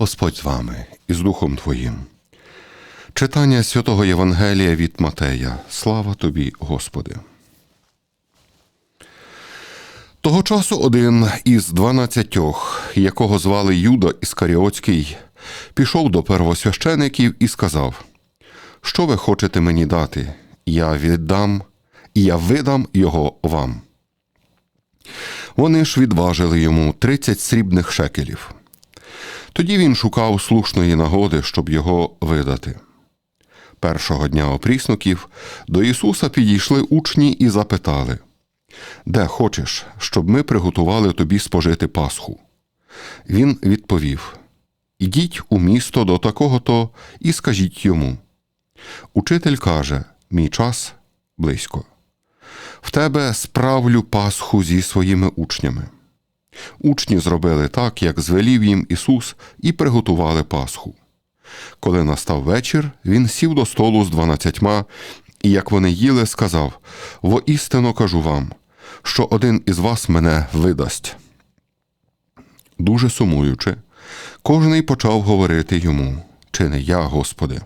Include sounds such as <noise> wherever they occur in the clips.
Господь з вами і з Духом Твоїм. Читання святого Євангелія від Матея. Слава тобі, Господи. Того часу один із дванадцятьох, якого звали Юда Іскаріотський, пішов до первосвящеників і сказав: Що ви хочете мені дати? Я віддам, і я видам його вам. Вони ж відважили йому тридцять срібних шекелів. Тоді він шукав слушної нагоди, щоб його видати. Першого дня опріснуків до Ісуса підійшли учні і запитали, де хочеш, щоб ми приготували тобі спожити Пасху? Він відповів: Ідіть у місто до такого-то і скажіть йому. Учитель каже: Мій час близько. В тебе справлю Пасху зі своїми учнями. Учні зробили так, як звелів їм Ісус, і приготували Пасху. Коли настав вечір, він сів до столу з дванадцятьма, і як вони їли, сказав: Воістину кажу вам, що один із вас мене видасть. Дуже сумуючи, кожний почав говорити йому, чи не я, Господи.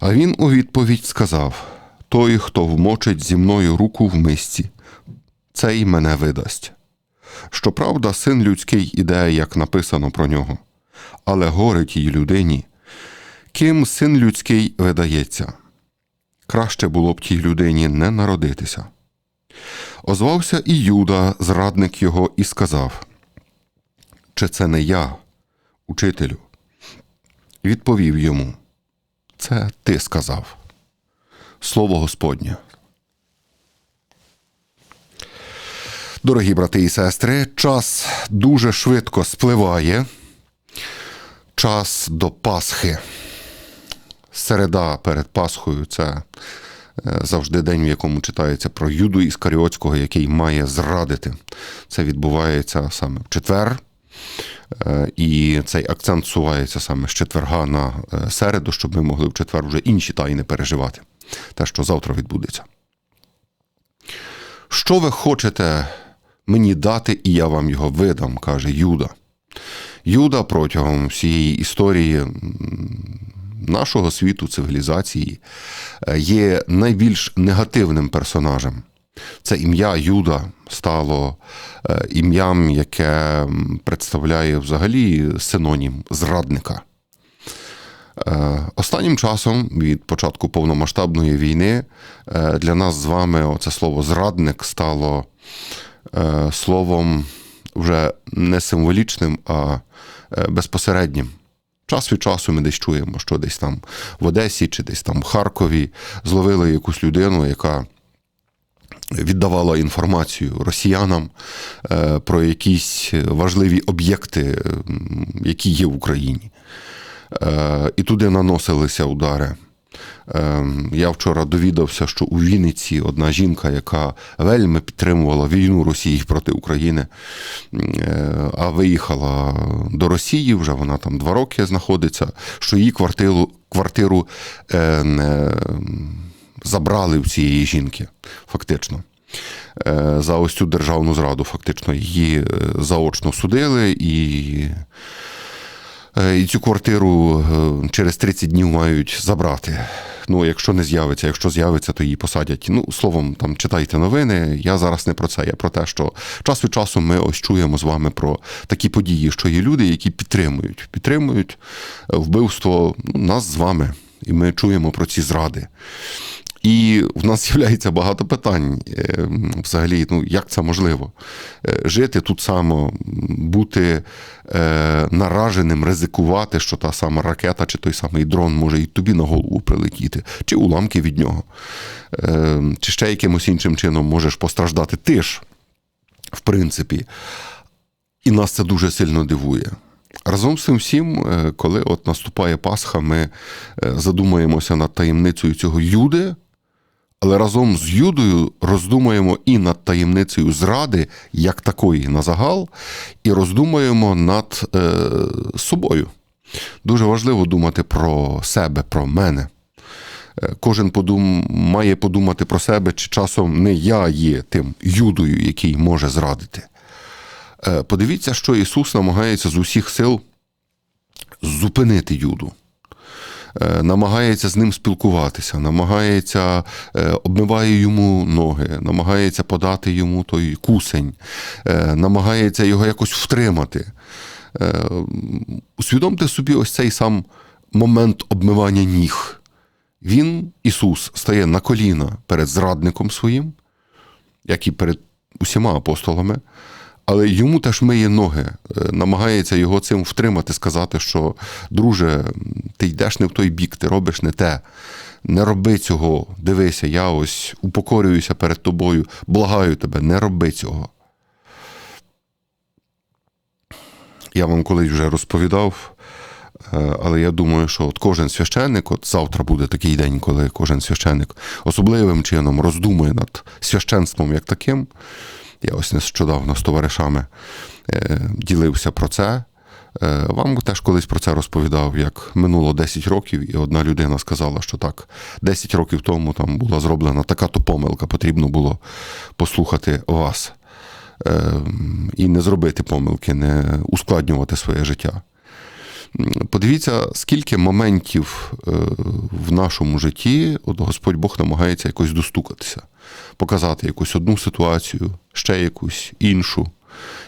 А він у відповідь сказав: Той, хто вмочить зі мною руку в мисці, цей мене видасть. Щоправда, син людський іде, як написано про нього, але горе тій людині, ким син людський видається. Краще було б тій людині не народитися. Озвався і Юда, зрадник його, і сказав: Чи це не я, учителю? Відповів йому: Це ти сказав. Слово Господнє. Дорогі брати і сестри, час дуже швидко спливає. Час до Пасхи. Середа перед Пасхою це е, завжди день, в якому читається про Юду Іскаріотського, який має зрадити. Це відбувається саме в четвер. Е, І цей акцент сувається саме з четверга на е, середу, щоб ми могли в четвер вже інші тайни переживати. Те, що завтра відбудеться. Що ви хочете мені дати, і я вам його видам, каже Юда. Юда протягом всієї історії нашого світу, цивілізації, е, є найбільш негативним персонажем. Це ім'я Юда стало е, ім'ям, яке представляє взагалі синонім зрадника. Е, Останнім часом, від початку повномасштабної війни, для нас з вами оце слово зрадник стало словом вже не символічним, а е, безпосереднім. Час від часу ми десь чуємо, що десь там в Одесі чи десь там в Харкові зловили якусь людину, яка віддавала інформацію росіянам е, про якісь важливі об'єкти, які є в Україні. Е, І туди наносилися удари. Е, Я вчора довідався, що у Вінниці одна жінка, яка вельми підтримувала війну Росії проти України, е, а виїхала до Росії, вже вона там два роки знаходиться, що її квартиру, квартиру е, не забрали в цієї жінки, фактично. Е, За ось цю державну зраду, фактично, її е, заочно судили і. Е, І цю квартиру е, через 30 днів мають забрати. Ну, якщо не з'явиться, якщо з'явиться, то її посадять. Ну, словом, там читайте новини. Я зараз не про це. Я про те, що час від часу ми ось чуємо з вами про такі події, що є люди, які підтримують, підтримують вбивство ну, нас з вами, і ми чуємо про ці зради. І в нас <laughs> з'являється багато питань. е, Взагалі, ну як це можливо? Е, Жити тут само, бути е, нараженим, ризикувати, що та сама ракета чи той самий дрон може і тобі на голову прилетіти, чи уламки від нього, чи ще якимось іншим чином можеш постраждати ти ж, в принципі. І нас це дуже сильно дивує. Разом з цим всім, коли от наступає Пасха, ми задумаємося над таємницею цього Юди, але разом з Юдою роздумаємо і над таємницею зради, як такої на загал, і роздумаємо над е, собою. Дуже важливо думати про себе, про мене. Е, Кожен подум... має подумати про себе, чи часом не я є тим юдою, який може зрадити. Е, Подивіться, що Ісус намагається з усіх сил зупинити Юду. Е, Намагається з ним спілкуватися, намагається, е, обмиває йому ноги, намагається подати йому той кусень, е, намагається його якось втримати. Усвідомте собі ось цей сам момент обмивання ніг. Він, Ісус, стає на коліна перед зрадником своїм, як і перед усіма апостолами, але йому теж миє ноги, е, намагається його цим втримати, сказати, що, друже, ти йдеш не в той бік, ти робиш не те. Не роби цього, дивися, я ось упокорююся перед тобою, благаю тебе, не роби цього. Я вам колись вже розповідав, е, але я думаю, що от кожен священник, от завтра буде такий день, коли кожен священник особливим чином роздумує над священством як таким. Я ось нещодавно з товаришами е, ділився про це. Е, Вам теж колись про це розповідав, як минуло 10 років, і одна людина сказала, що так, 10 років тому там була зроблена така то помилка, потрібно було послухати вас е, і не зробити помилки, не ускладнювати своє життя. Подивіться, скільки моментів е, в нашому житті от Господь Бог намагається якось достукатися, показати якусь одну ситуацію, ще якусь іншу,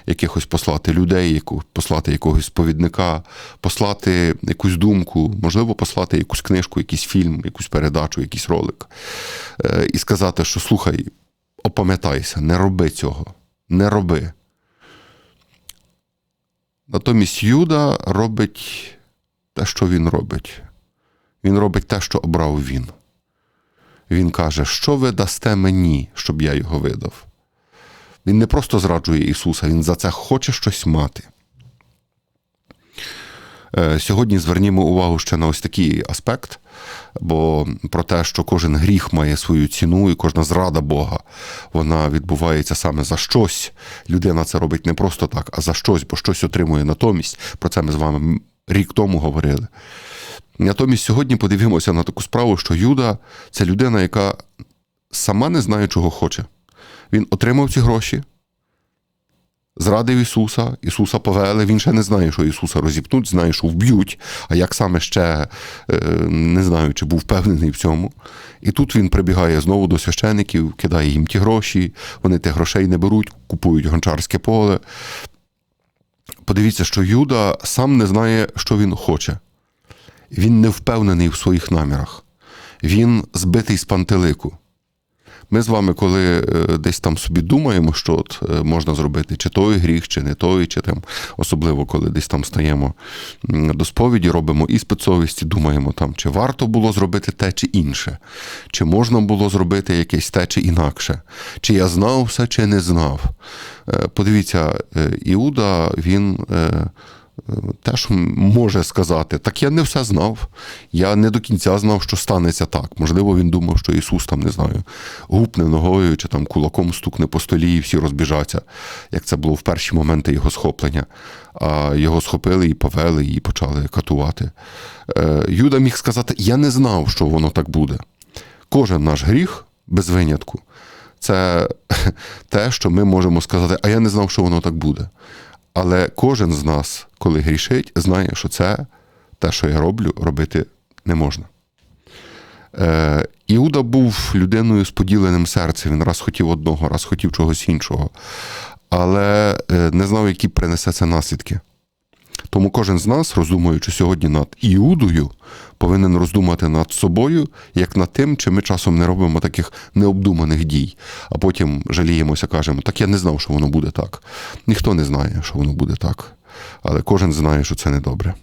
якихось послати людей, послати якогось сповідника, послати якусь думку, можливо, послати якусь книжку, якийсь фільм, якусь передачу, якийсь ролик, Е, і сказати, що слухай, опам'ятайся, не роби цього, не роби. Натомість Юда робить те, що він робить. Він робить те, що обрав він. Він каже, що ви дасте мені, щоб я його видав. Він не просто зраджує Ісуса, Він за це хоче щось мати. Е, Сьогодні звернімо увагу ще на ось такий аспект, бо про те, що кожен гріх має свою ціну, і кожна зрада Бога, вона відбувається саме за щось. Людина це робить не просто так, а за щось, бо щось отримує натомість. Про це ми з вами рік тому говорили. Натомість сьогодні подивимося на таку справу, що Юда це людина, яка сама не знає, чого хоче. Він отримав ці гроші, зрадив Ісуса, Ісуса повели, він ще не знає, що Ісуса розіпнуть, знає, що вб'ють, а як саме ще е, не знаю, чи був впевнений в цьому. І тут він прибігає знову до священиків, кидає їм ті гроші, вони тих грошей не беруть, купують гончарське поле. Подивіться, що Юда сам не знає, що він хоче. Він не впевнений в своїх намірах. Він збитий з пантелику. Ми з вами, коли е, десь там собі думаємо, що от е, можна зробити, чи той гріх, чи не той, чи там, особливо коли десь там стаємо до сповіді, робимо іспит совісті, думаємо там, чи варто було зробити те чи інше, чи можна було зробити якесь те чи інакше, чи я знав все, чи не знав. Е, Подивіться, Іуда, він. Теж може сказати, так я не все знав. Я не до кінця знав, що станеться так. Можливо, він думав, що Ісус там не знаю, гупне ногою чи там кулаком стукне по столі, і всі розбіжаться, як це було в перші моменти його схоплення. А його схопили і повели, і почали катувати. Е, Юда міг сказати: Я не знав, що воно так буде. Кожен наш гріх без винятку. Це <laughs> те, що ми можемо сказати, а я не знав, що воно так буде. Але кожен з нас, коли грішить, знає, що це те, що я роблю, робити не можна. Е, Іуда був людиною з поділеним серцем. Він раз хотів одного, раз хотів чогось іншого, але е, не знав, які принесе це наслідки. Тому кожен з нас, роздумуючи сьогодні над Іудою, повинен роздумати над собою, як над тим, чи ми часом не робимо таких необдуманих дій, а потім жаліємося, кажемо, так я не знав, що воно буде так. Ніхто не знає, що воно буде так. Але кожен знає, що це недобре.